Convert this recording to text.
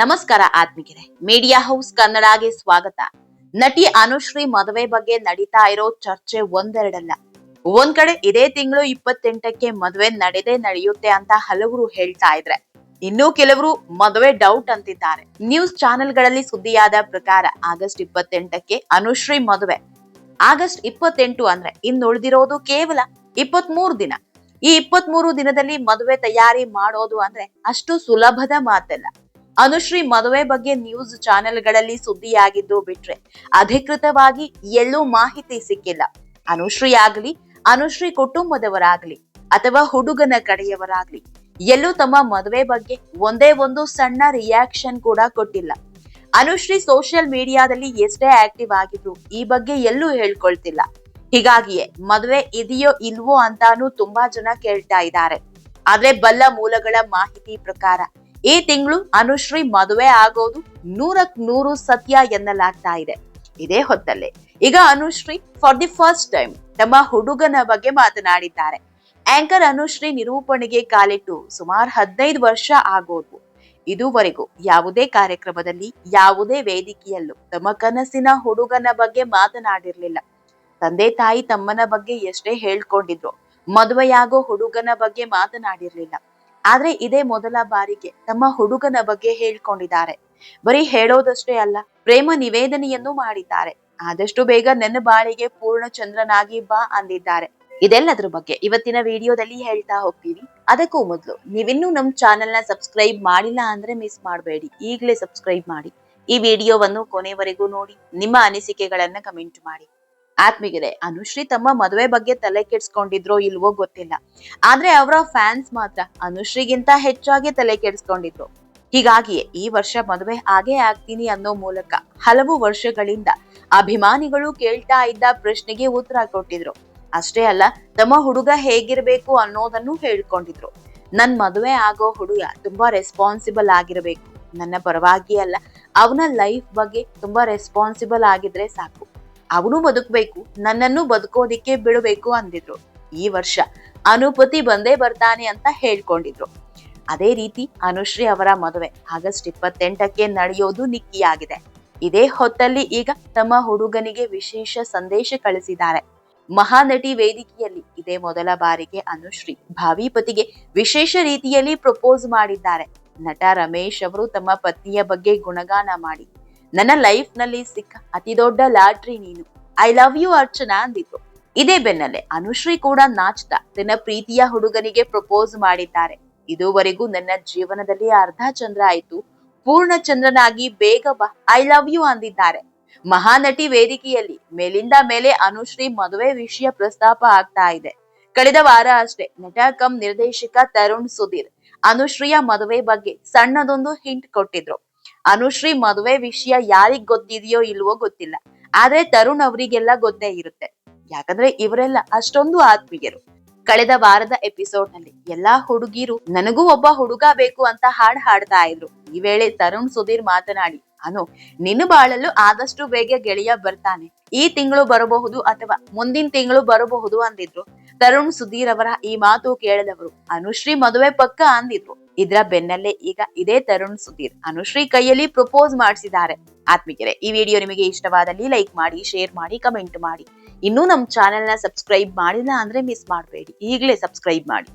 ನಮಸ್ಕಾರ ಆತ್ಮಿಕರೆ media house ಕನ್ನಡಗೆ ಸ್ವಾಗತ. ನಟಿ ಅನುಶ್ರೀ ಮದುವೆ ಬಗ್ಗೆ ನಡೀತಾ ಇರೋ ಚರ್ಚೆ ಒಂದೆರಡಲ್ಲ. ಒಂದ್ ಕಡೆ ಇದೇ ತಿಂಗಳು ಇಪ್ಪತ್ತೆಂಟಕ್ಕೆ ಮದುವೆ ನಡೆದೇ ನಡೆಯುತ್ತೆ ಅಂತ ಹಲವರು ಹೇಳ್ತಾ ಇದ್ರೆ. ಇನ್ನು ಕೆಲವರು ಮದುವೆ ಡೌಟ್ ಅಂತಿದ್ದಾರೆ. ನ್ಯೂಸ್ ಚಾನೆಲ್ಗಳಲ್ಲಿ ಸುದ್ದಿಯಾದ ಪ್ರಕಾರ ಆಗಸ್ಟ್ ಇಪ್ಪತ್ತೆಂಟಕ್ಕೆ ಅನುಶ್ರೀ ಮದುವೆ. ಆಗಸ್ಟ್ ಇಪ್ಪತ್ತೆಂಟು ಅಂದ್ರೆ ಇನ್ನುಳಿದಿರೋದು ಕೇವಲ ಇಪ್ಪತ್ತ್ ದಿನ. ಈ ಇಪ್ಪತ್ತ್ ದಿನದಲ್ಲಿ ಮದುವೆ ತಯಾರಿ ಮಾಡೋದು ಅಂದ್ರೆ ಅಷ್ಟು ಸುಲಭದ ಮಾತಲ್ಲ. ಅನುಶ್ರೀ ಮದುವೆ ಬಗ್ಗೆ ನ್ಯೂಸ್ ಚಾನೆಲ್ಗಳಲ್ಲಿ ಸುದ್ದಿಯಾಗಿದ್ದು ಬಿಟ್ರೆ ಅಧಿಕೃತವಾಗಿ ಎಲ್ಲೂ ಮಾಹಿತಿ ಸಿಕ್ಕಿಲ್ಲ. ಅನುಶ್ರೀ ಆಗಲಿ, ಅನುಶ್ರೀ ಕುಟುಂಬದವರಾಗ್ಲಿ ಅಥವಾ ಹುಡುಗನ ಕಡೆಯವರಾಗ್ಲಿ ಎಲ್ಲೂ ತಮ್ಮ ಮದುವೆ ಬಗ್ಗೆ ಒಂದೇ ಒಂದು ಸಣ್ಣ ರಿಯಾಕ್ಷನ್ ಕೂಡ ಕೊಟ್ಟಿಲ್ಲ. ಅನುಶ್ರೀ ಸೋಷಿಯಲ್ ಮೀಡಿಯಾದಲ್ಲಿ ಎಷ್ಟೇ ಆಕ್ಟಿವ್ ಆಗಿದ್ರು ಈ ಬಗ್ಗೆ ಎಲ್ಲೂ ಹೇಳ್ಕೊಳ್ತಿಲ್ಲ. ಹೀಗಾಗಿಯೇ ಮದುವೆ ಇದೆಯೋ ಇಲ್ವೋ ಅಂತಾನು ತುಂಬಾ ಜನ ಕೇಳ್ತಾ ಇದ್ದಾರೆ. ಆದ್ರೆ ಬಲ್ಲ ಮೂಲಗಳ ಮಾಹಿತಿ ಪ್ರಕಾರ ಈ ತಿಂಗಳು ಅನುಶ್ರೀ ಮದುವೆ ಆಗೋದು ನೂರಕ್ ನೂರು ಸತ್ಯ ಎನ್ನಲಾಗ್ತಾ ಇದೆ. ಇದೇ ಹೊತ್ತಲ್ಲೇ ಈಗ Anushree for the first time ತಮ್ಮ ಹುಡುಗನ ಬಗ್ಗೆ ಮಾತನಾಡಿದ್ದಾರೆ. ಆಂಕರ್ ಅನುಶ್ರೀ ನಿರೂಪಣೆಗೆ ಕಾಲಿಟ್ಟು ಸುಮಾರು ಹದಿನೈದು ವರ್ಷ ಆಗೋದು. ಇದುವರೆಗೂ ಯಾವುದೇ ಕಾರ್ಯಕ್ರಮದಲ್ಲಿ, ಯಾವುದೇ ವೇದಿಕೆಯಲ್ಲೂ ತಮ್ಮ ಕನಸಿನ ಹುಡುಗನ ಬಗ್ಗೆ ಮಾತನಾಡಿರ್ಲಿಲ್ಲ. ತಂದೆ ತಾಯಿ ತಮ್ಮನ ಬಗ್ಗೆ ಎಷ್ಟೇ ಹೇಳ್ಕೊಂಡಿದ್ರು ಮದುವೆಯಾಗೋ ಹುಡುಗನ ಬಗ್ಗೆ ಮಾತನಾಡಿರ್ಲಿಲ್ಲ. ಆದ್ರೆ ಇದೇ ಮೊದಲ ಬಾರಿಗೆ ತಮ್ಮ ಹುಡುಗನ ಬಗ್ಗೆ ಹೇಳ್ಕೊಂಡಿದ್ದಾರೆ. ಬರೀ ಹೇಳೋದಷ್ಟೇ ಅಲ್ಲ, ಪ್ರೇಮ ನಿವೇದನೆಯನ್ನು ಮಾಡಿದ್ದಾರೆ. ಆದಷ್ಟು ಬೇಗ ನನ್ನ ಬಾಳಿಗೆ ಪೂರ್ಣ ಚಂದ್ರನಾಗಿ ಬಾ ಅಂದಿದ್ದಾರೆ. ಇದೆಲ್ಲದ್ರ ಬಗ್ಗೆ ಇವತ್ತಿನ ವಿಡಿಯೋದಲ್ಲಿ ಹೇಳ್ತಾ ಹೋಗ್ತೀವಿ ಅದಕ್ಕೂ ಮೊದಲು, ನೀವಿನ್ನೂ ನಮ್ ಚಾನೆಲ್ನ ಸಬ್ಸ್ಕ್ರೈಬ್ ಮಾಡಿಲ್ಲ ಅಂದ್ರೆ ಮಿಸ್ ಮಾಡಬೇಡಿ. ಈಗಲೇ ಸಬ್ಸ್ಕ್ರೈಬ್ ಮಾಡಿ. ಈ ವಿಡಿಯೋವನ್ನು ಕೊನೆವರೆಗೂ ನೋಡಿ, ನಿಮ್ಮ ಅನಿಸಿಕೆಗಳನ್ನ ಕಮೆಂಟ್ ಮಾಡಿ. ಆತ್ಮಿಗಿದೆ ಅನುಶ್ರೀ ತಮ್ಮ ಮದುವೆ ಬಗ್ಗೆ ತಲೆ ಕೆಡ್ಸ್ಕೊಂಡಿದ್ರೋ ಇಲ್ವೋ ಗೊತ್ತಿಲ್ಲ. ಆದ್ರೆ ಅವರ ಫ್ಯಾನ್ಸ್ ಮಾತ್ರ ಅನುಶ್ರೀಗಿಂತ ಹೆಚ್ಚಾಗಿ ತಲೆ ಕೆಡ್ಸ್ಕೊಂಡಿದ್ರು. ಹೀಗಾಗಿಯೇ ಈ ವರ್ಷ ಮದುವೆ ಆಗೇ ಆಗ್ತೀನಿ ಅನ್ನೋ ಮೂಲಕ ಹಲವು ವರ್ಷಗಳಿಂದ ಅಭಿಮಾನಿಗಳು ಕೇಳ್ತಾ ಇದ್ದ ಪ್ರಶ್ನೆಗೆ ಉತ್ತರ ಕೊಟ್ಟಿದ್ರು. ಅಷ್ಟೇ ಅಲ್ಲ, ತಮ್ಮ ಹುಡುಗ ಹೇಗಿರ್ಬೇಕು ಅನ್ನೋದನ್ನು ಹೇಳ್ಕೊಂಡಿದ್ರು. ನನ್ ಮದುವೆ ಆಗೋ ಹುಡುಗ ತುಂಬಾ ರೆಸ್ಪಾನ್ಸಿಬಲ್ ಆಗಿರ್ಬೇಕು. ನನ್ನ ಪರವಾಗಿ ಅಲ್ಲ ಅವನ ಲೈಫ್ ಬಗ್ಗೆ ತುಂಬಾ ರೆಸ್ಪಾನ್ಸಿಬಲ್ ಆಗಿದ್ರೆ ಸಾಕು. ಅವನು ಬದುಕಬೇಕು, ನನ್ನನ್ನು ಬದುಕೋದಿಕ್ಕೆ ಬಿಡಬೇಕು ಅಂದಿದ್ರು. ಈ ವರ್ಷ ಅನುಪತಿ ಬಂದೇ ಬರ್ತಾನೆ ಅಂತ ಹೇಳ್ಕೊಂಡಿದ್ರು. ಅದೇ ರೀತಿ ಅನುಶ್ರೀ ಅವರ ಮದುವೆ ಆಗಸ್ಟ್ ಇಪ್ಪತ್ತೆಂಟಕ್ಕೆ ನಡೆಯೋದು ನಿಕ್ಕಿಯಾಗಿದೆ. ಇದೇ ಹೊತ್ತಲ್ಲಿ ಈಗ ತಮ್ಮ ಹುಡುಗನಿಗೆ ವಿಶೇಷ ಸಂದೇಶ ಕಳಿಸಿದ್ದಾರೆ. ಮಹಾನಟಿ ವೇದಿಕೆಯಲ್ಲಿ ಇದೇ ಮೊದಲ ಬಾರಿಗೆ ಅನುಶ್ರೀ ಭಾವಿ ಪತಿಗೆ ವಿಶೇಷ ರೀತಿಯಲ್ಲಿ ಪ್ರಪೋಸ್ ಮಾಡಿದ್ದಾರೆ. ನಟ ರಮೇಶ್ ಅವರು ತಮ್ಮ ಪತ್ನಿಯ ಬಗ್ಗೆ ಗುಣಗಾನ ಮಾಡಿ. ನನ್ನ ಲೈಫ್ನಲ್ಲಿ ಸಿಕ್ಕ ಅತಿ ದೊಡ್ಡ ಲಾಟ್ರಿ ನೀನು. ಐ ಲವ್ ಯು ಅರ್ಚನಾ ಅಂದಿದ್ರು. ಇದೇ ಬೆನ್ನಲ್ಲೇ ಅನುಶ್ರೀ ಕೂಡ ನಾಚ್ತಾ ತನ್ನ ಪ್ರೀತಿಯ ಹುಡುಗನಿಗೆ ಪ್ರಪೋಸ್ ಮಾಡಿದ್ದಾರೆ. ಇದುವರೆಗೂ ನನ್ನ ಜೀವನದಲ್ಲಿ ಅರ್ಧ ಚಂದ್ರ ಆಯ್ತು. ಪೂರ್ಣ ಚಂದ್ರನಾಗಿ ಬೇಗ ಬಾ ಐ ಲವ್ ಯು ಅಂದಿದ್ದಾರೆ. ಮಹಾನಟಿ ವೇದಿಕೆಯಲ್ಲಿ ಮೇಲಿಂದ ಮೇಲೆ ಅನುಶ್ರೀ ಮದುವೆ ವಿಷಯ ಪ್ರಸ್ತಾಪ ಆಗ್ತಾ ಇದೆ. ಕಳೆದ ವಾರ ಅಷ್ಟೇ ನಟ ಕಂ ನಿರ್ದೇಶಕ ತರುಣ್ ಸುಧೀರ್ ಅನುಶ್ರೀಯ ಮದುವೆ ಬಗ್ಗೆ ಸಣ್ಣದೊಂದು ಹಿಂಟ್ ಕೊಟ್ಟಿದ್ರು. ಅನುಶ್ರೀ ಮದುವೆ ವಿಷಯ ಯಾರಿಗ್ ಗೊತ್ತಿದೆಯೋ ಇಲ್ವೋ ಗೊತ್ತಿಲ್ಲ. ಆದ್ರೆ ತರುಣ್ ಅವರಿಗೆಲ್ಲ ಗೊತ್ತೇ ಇರುತ್ತೆ. ಯಾಕಂದ್ರೆ ಇವರೆಲ್ಲ ಅಷ್ಟೊಂದು ಆತ್ಮೀಯರು. ಕಳೆದ ವಾರದ ಎಪಿಸೋಡ್ನಲ್ಲಿ ಎಲ್ಲಾ ಹುಡುಗಿರು, ನನಗೂ ಒಬ್ಬ ಹುಡುಗ ಬೇಕು ಅಂತ ಹಾಡ್ ಹಾಡ್ತಾ ಇದ್ರು. ಈ ವೇಳೆ ತರುಣ್ ಸುಧೀರ್ ಮಾತನಾಡಿ, ಅನು, ನಿನ್ನ ಬಾಳಲ್ಲೂ ಆದಷ್ಟು ಬೇಗ ಗೆಳೆಯ ಬರ್ತಾನೆ. ಈ ತಿಂಗಳು ಬರಬಹುದು ಅಥವಾ ಮುಂದಿನ ತಿಂಗಳು ಬರಬಹುದು ಅಂದಿದ್ರು. ತರುಣ್ ಸುಧೀರ್ ಅವರ ಈ ಮಾತು ಕೇಳಿದವರು ಅನುಶ್ರೀ ಮದುವೆ ಪಕ್ಕ ಅಂದಿದ್ರು. ಇದ್ರ ಬೆನ್ನಲ್ಲೇ ಈಗ ಇದೇ ತರುಣ್ ಸುಧೀರ್ ಅನುಶ್ರೀ ಕೈಯಲ್ಲಿ ಪ್ರಪೋಸ್ ಮಾಡಿಸಿದ್ದಾರೆ. ಆತ್ಮಿಕರೆ, ಈ ವಿಡಿಯೋ ನಿಮಗೆ ಇಷ್ಟವಾದಲ್ಲಿ ಲೈಕ್ ಮಾಡಿ, ಶೇರ್ ಮಾಡಿ, ಕಮೆಂಟ್ ಮಾಡಿ. ಇನ್ನೂ ನಮ್ಮ ಚಾನೆಲ್ನ ಸಬ್ಸ್ಕ್ರೈಬ್ ಮಾಡಿಲ್ಲ ಅಂದ್ರೆ ಮಿಸ್ ಮಾಡಬೇಡಿ. ಈಗಲೇ ಸಬ್ಸ್ಕ್ರೈಬ್ ಮಾಡಿ.